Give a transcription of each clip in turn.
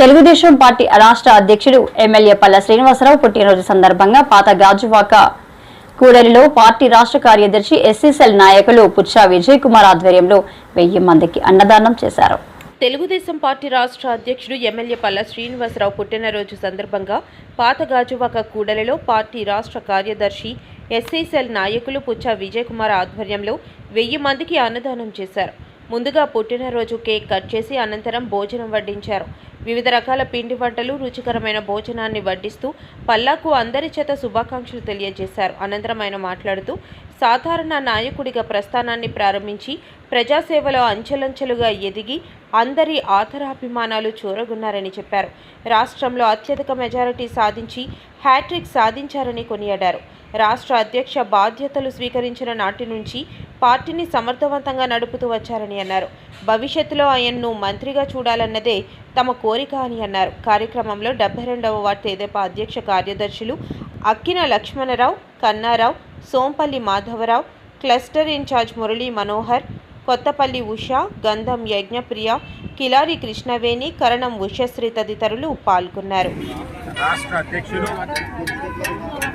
Telugu Desam party రాష్ట్ర అధ్యక్షుడు MLA పల్ల శ్రీనివాసరావు పుట్టినరోజు సందర్భంగా పాత గాజువాక కూడలిలో పార్టీ రాష్ట్ర కార్యదర్శి ఎస్సీసెల్ నాయకులు పుచ్చా విజయ్ కుమార్ ఆధ్వర్యంలో వెయ్యి మందికి అన్నదానం చేశారు. తెలుగుదేశం పార్టీ రాష్ట్ర అధ్యక్షుడు ఎమ్మెల్యే పల్ల శ్రీనివాసరావు పుట్టినరోజు సందర్భంగా పాత గాజువాక కూడలిలో పార్టీ రాష్ట్ర కార్యదర్శి ఎస్ఐసెల్ నాయకులు పుచ్చా విజయ్ కుమార్ ఆధ్వర్యంలో వెయ్యి మందికి అన్నదానం చేశారు. ముందుగా పుట్టినరోజు కేక్ కట్ చేసి అనంతరం భోజనం వడ్డించారు. వివిధ రకాల పిండి వంటలు రుచికరమైన భోజనాన్ని వడ్డిస్తూ పల్లాకు అందరి చేత శుభాకాంక్షలు తెలియజేశారు. అనంతరం ఆయన మాట్లాడుతూ సాధారణ నాయకుడిగా ప్రస్థానాన్ని ప్రారంభించి ప్రజాసేవలో అంచెలంచెలుగా ఎదిగి అందరి ఆదరాభిమానాలు చూరగొన్నారని చెప్పారు. రాష్ట్రంలో అత్యధిక మెజారిటీ సాధించి హ్యాట్రిక్ సాధించారని కొనియాడారు. రాష్ట్ర అధ్యక్ష బాధ్యతలు స్వీకరించిన నాటి నుంచి పార్టీని సమర్థవంతంగా నడుపుతూ వచ్చారని అన్నారు. భవిష్యత్తులో ఆయన్ను మంత్రిగా చూడాలన్నదే తమ కోరిక అని అన్నారు. కార్యక్రమంలో డెబ్బై రెండవ వార్డు తెదేపా అధ్యక్ష కార్యదర్శులు అక్కిన లక్ష్మణరావు కన్నారావు సోంపల్లి మాధవరావు క్లస్టర్ ఇన్ఛార్జ్ మురళీ మనోహర్ కొత్తపల్లి ఉష గంధం యజ్ఞప్రియ కిలారి కృష్ణవేణి కరణం ఉషశ్రీ తదితరులు పాల్గొన్నారు. రాష్ట్ర అధ్యక్షులు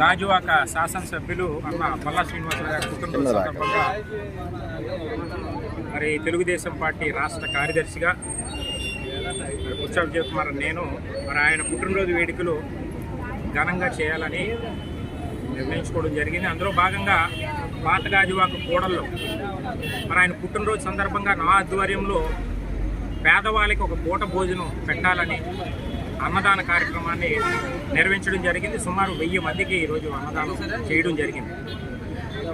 గాజువాక శాసనసభ్యులు అన్న పల్లా శ్రీనివాసరావు గారి పుట్టినరోజు సందర్భంగా మరి తెలుగుదేశం పార్టీ రాష్ట్ర కార్యదర్శిగా బుచ్చ విజయ్ కుమార్ నేను మరి ఆయన పుట్టినరోజు వేడుకలు ఘనంగా చేయాలని నిర్ణయించుకోవడం జరిగింది. అందులో భాగంగా పాత గాజువాక కూడల్లో మరి ఆయన పుట్టినరోజు సందర్భంగా నా ఆధ్వర్యంలో పేదవాళ్ళకి ఒక పూట భోజనం పెట్టాలని అన్నదాన కార్యక్రమాన్ని నిర్వహించడం జరిగింది. సుమారు వెయ్యి మందికి ఈరోజు అన్నదానం చేయడం జరిగింది.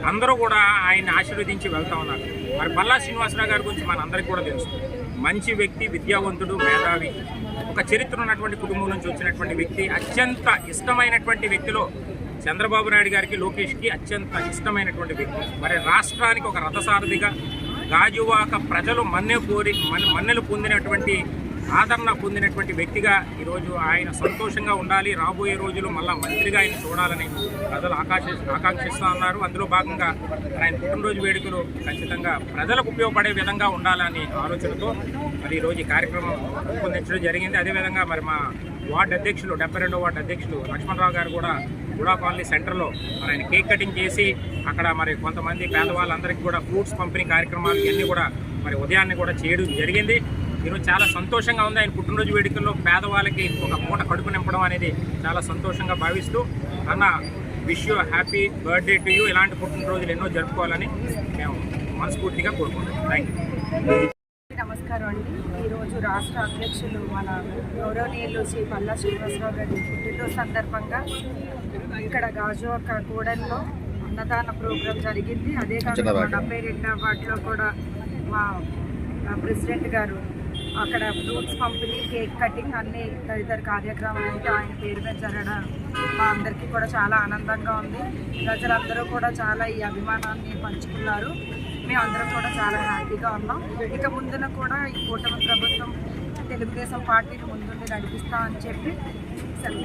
అందరూ కూడా ఆయన్ని ఆశీర్వదించి వెళ్తా ఉన్నారు. మరి బల్లా శ్రీనివాసరావు గారి గురించి మన అందరికీ కూడా తెలుసు. మంచి వ్యక్తి విద్యావంతుడు మేధావి. ఒక చరిత్ర ఉన్నటువంటి కుటుంబం నుంచి వచ్చినటువంటి వ్యక్తి అత్యంత ఇష్టమైనటువంటి వ్యక్తిలో చంద్రబాబు నాయుడు గారికి లోకేష్కి అత్యంత ఇష్టమైనటువంటి వ్యక్తి. మరి రాష్ట్రానికి ఒక రథసారథిగా గాజువాక ప్రజలు మన్నె కోరి మన్నెలు పొందినటువంటి ఆదరణ పొందినటువంటి వ్యక్తిగా ఈరోజు ఆయన సంతోషంగా ఉండాలి. రాబోయే రోజులు మళ్ళా మంత్రిగా ఆయన చూడాలని ప్రజలు ఆకాశ ఆకాంక్షిస్తూ ఉన్నారు. అందులో భాగంగా ఆయన పుట్టినరోజు వేడుకలు ఖచ్చితంగా ప్రజలకు ఉపయోగపడే విధంగా ఉండాలని ఆలోచనతో మరి ఈరోజు ఈ కార్యక్రమం రూపొందించడం జరిగింది. అదేవిధంగా మరి మా వార్డు అధ్యక్షులు డెబ్బై రెండో వార్డు అధ్యక్షులు లక్ష్మణరావు గారు కూడా గుడా కాలనీ సెంటర్లో మరి ఆయన కేక్ కటింగ్ చేసి అక్కడ మరి కొంతమంది పేదవాళ్ళందరికీ కూడా ఫ్రూట్స్ పంపిణీ కార్యక్రమాలు ఇవన్నీ కూడా మరి ఉదయాన్నే కూడా చేయడం జరిగింది. ఈరోజు చాలా సంతోషంగా ఉంది. ఆయన పుట్టినరోజు వేడుకల్లో పేదవాళ్ళకి ఒక పూట కడుపు నింపడం అనేది చాలా సంతోషంగా భావిస్తూ అన్న wish you happy birthday to you ఇలాంటి పుట్టినరోజులు ఎన్నో జరుపుకోవాలని మేము మనస్ఫూర్తిగా కోరుకుంటున్నాం. థ్యాంక్ యూ నమస్కారం అండి. ఈరోజు రాష్ట్ర అధ్యక్షులు మన గౌరవనీయులు శ్రీ పల్లా శ్రీనివాసరావు గారి పుట్టినరోజు సందర్భంగా ఇక్కడ గాజువాక కూడల్లో అన్నదాన ప్రోగ్రాం జరిగింది. అదే కాకుండా డెబ్బై రెండవ వార్డులో కూడా మా ప్రెసిడెంట్ గారు అక్కడ ఫ్రూట్స్ పంపిణీ కేక్ కటింగ్ అన్ని తదితర కార్యక్రమాలు అయితే ఆయన పేరు మీద జరగడం మా అందరికీ కూడా చాలా ఆనందంగా ఉంది. ప్రజలందరూ కూడా చాలా ఈ అభిమానాన్ని పంచుకున్నారు. మేమందరం కూడా చాలా హ్యాపీగా ఉన్నాం. ఇక ముందున కూడా ఈ కూటమి ప్రభుత్వం తెలుగుదేశం పార్టీని ముందుండి నడిపిస్తామని చెప్పి సెలవు